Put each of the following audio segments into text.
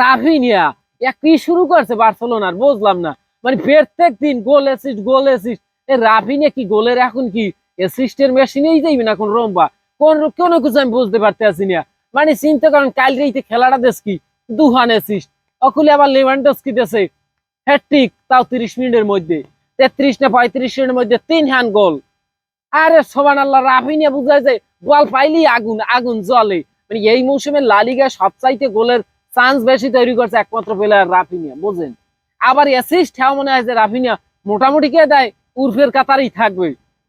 Raphinha কি শুরু করছে বার্সেলোনার? বুঝলাম না। মানে প্রত্যেক দিন গোল অ্যাসিস্ট গোল অ্যাসিস্ট এই রাফিনিয়া কি গোলের এখন কি অ্যাসিস্টের মেশিনেই যাইবে না কোন রম্বা? কোন কোন কিছু আমি বুঝতে পারতেছি না। মানে চিন্তা করেন, কাল রাইতে খেলাটা দেশ কি? দুহান অ্যাসিস্ট অকুলে আবার লেভানডস্কি দেশে হ্যাট্রিক তাও তিরিশ মিনিটের মধ্যে। তেত্রিশ না পঁয়ত্রিশ মিনিটের মধ্যে তিন হ্যান গোল আরে সোবান আল্লাহ রাফিনিয়া বুঝায় যে, বল পাইলি আগুন আগুন জ্বলে। মানে এই মৌসুমে লালিগা সবচাইতে গোলের চান্স বেশি তৈরি করছে একমাত্র প্লেয়ার রাফিনিয়া বুঝেন আবার অ্যাসিস্ট হ্যাঁ মনে হয় যে রাফিনিয়া মোটামুটি কে দেয়? উর্ফের কাতারেই থাকবে।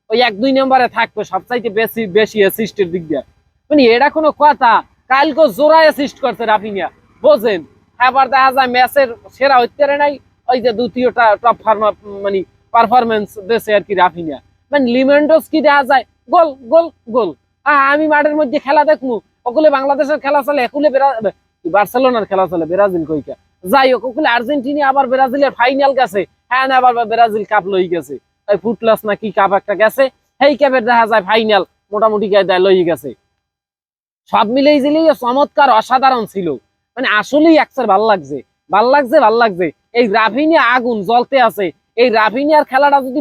ওই এক দুই নম্বরে থাকবে, সবচাইতে বেশি বেশি অ্যাসিস্টের দিক দিয়ে। মানে এটা কোনো কথা। কালকে জোড়া অ্যাসিস্ট করছে রাফিনিয়া বোঝেন এবার দেখা যায় ম্যাচের সেরা হইতে নাই, ওই যে দ্বিতীয়টা টপ ফার্মা মানে পারফরমেন্স দেশে আর কি রাফিনিয়া। মানে লিমেন্ডোস কি দেখা যায়, গোল গোল গোল। আমি মাঠের মধ্যে খেলা দেখমু, ওগুলো বাংলাদেশের খেলা চলে কি বার্সেলোনার খেলা চলে ব্রাজিল কইকা? যাই হোক ওগুলো আর্জেন্টিনা আবার ব্রাজিলের ফাইনাল গেছে। হ্যাঁ আবার ব্রাজিল কাপ লই গেছে। ওই ফুটলাস না কি কাপ একটা গেছে? সেই কাপের দেখা যায় ফাইনাল মোটামুটি গায়ে লই গেছে। সব মিলেই জিলেই চমৎকার, অসাধারণ ছিল। মানে আসলেই একসার ভালো লাগছে। ভালো লাগছে ভালো লাগছে। এই রাফিনিয়া আগুন জ্বলতে আছে। এই রাফিনিয়ার খেলাটা যদি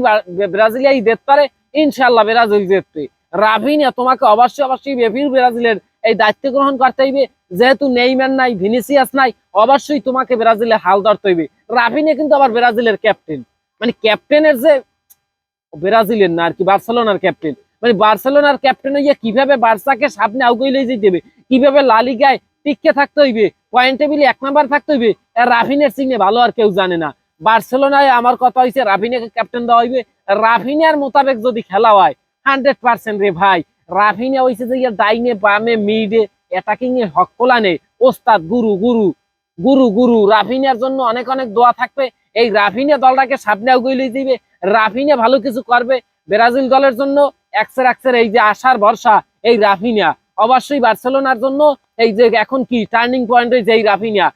ব্রাজিলিয়াই দেখতে পারে ইনশাল্লাহ ব্রাজিল জিতবে। রাফিনিয়া তোমাকে অবশ্যই অবশ্যই ব্রাজিলের এই দায়িত্ব গ্রহণ করতে হইবে। যেহেতু নেইম্যান নাই, ভিনিসিয়াস নাই, অবশ্যই তোমাকে ব্রাজিলের হাল ধরতে হইবে। রাফিনিয়া কিন্তু আবার ব্রাজিলের ক্যাপ্টেন। মানে ক্যাপ্টেনের যে ব্রাজিলের না আর কি, বার্সেলোনার ক্যাপ্টেন। মানে বার্সেলোনার ক্যাপ্টেন হইয়া কীভাবে বার্সাকে সামনে আউগইলে যেতে হবে কীভাবে লালিগায় টিকে থাকতে হইবে? পয়েন্ট টেবিলে এক নাম্বার থাকতে হইবে? রাফিনের সিংহে ভালো আর কেউ জানে না। বার্সেলোনায় আমার কথা হয়েছে রাফিনাকে ক্যাপ্টেন দেওয়া হইবে। রাফিনিয়ার মোতাবেক যদি খেলা হয়, হান্ড্রেড পার্সেন্ট রে ভাই। রাফিনিয়া হয়েছে যে ডাইনে বামে মিডে অ্যাটাকিং এ হক কোলানে ওস্তাদ, গুরু গুরু গুরু গুরু। রাফিনিয়ার জন্য অনেক অনেক দোয়া থাকবে। এই রাফিনিয়া দলটাকে সামনে আগুইলে দিবে। রাফিনিয়া ভালো কিছু করবে। ব্রাজিল দলের জন্য একসের একসের এই যে আশার ভরসা, এই রাফিনিয়া। অবশ্যই বার্সেলোনার জন্য এই যে এখন কি টার্নিং পয়েন্ট এই রাফিনিয়া।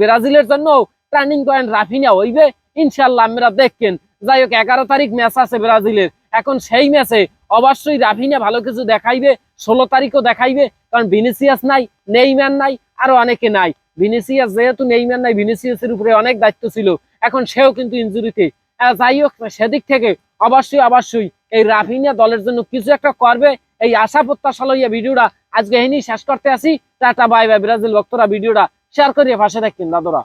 ব্রাজিলের জন্য টার্নিং পয়েন্ট রাফিনিয়া হইবে। ইনশাল্লাহ আমরা দেখেন। যাই হোক, এগারো তারিখ ম্যাচ আছে ব্রাজিলের। এখন সেই ম্যাচে অবশ্যই রাফিনিয়া ভালো কিছু দেখাইবে, ষোলো তারিখও দেখাইবে, কারণ ভিনিসিয়াস নাই নেইম্যান নাই, আরও অনেকে নাই। ভিনিসিয়াস যেহেতু নেইম্যান নাই, ভিনিসিয়াসের উপরে অনেক দায়িত্ব ছিল, এখন সেও কিন্তু ইনজুরিতে। যাই হোক, সেদিক থেকে অবশ্যই অবশ্যই এই রাফিনিয়া দলের জন্য কিছু একটা করবে, এই আশা প্রত্যাশা লইয়া ভিডিওটা আজকে এখানেই শেষ করতে আসি। টাটা, বাই বাই, ব্রাজিল ভক্তরা, ভিডিওটা শেয়ার করিয়া পাশে থাকেন দাদরা।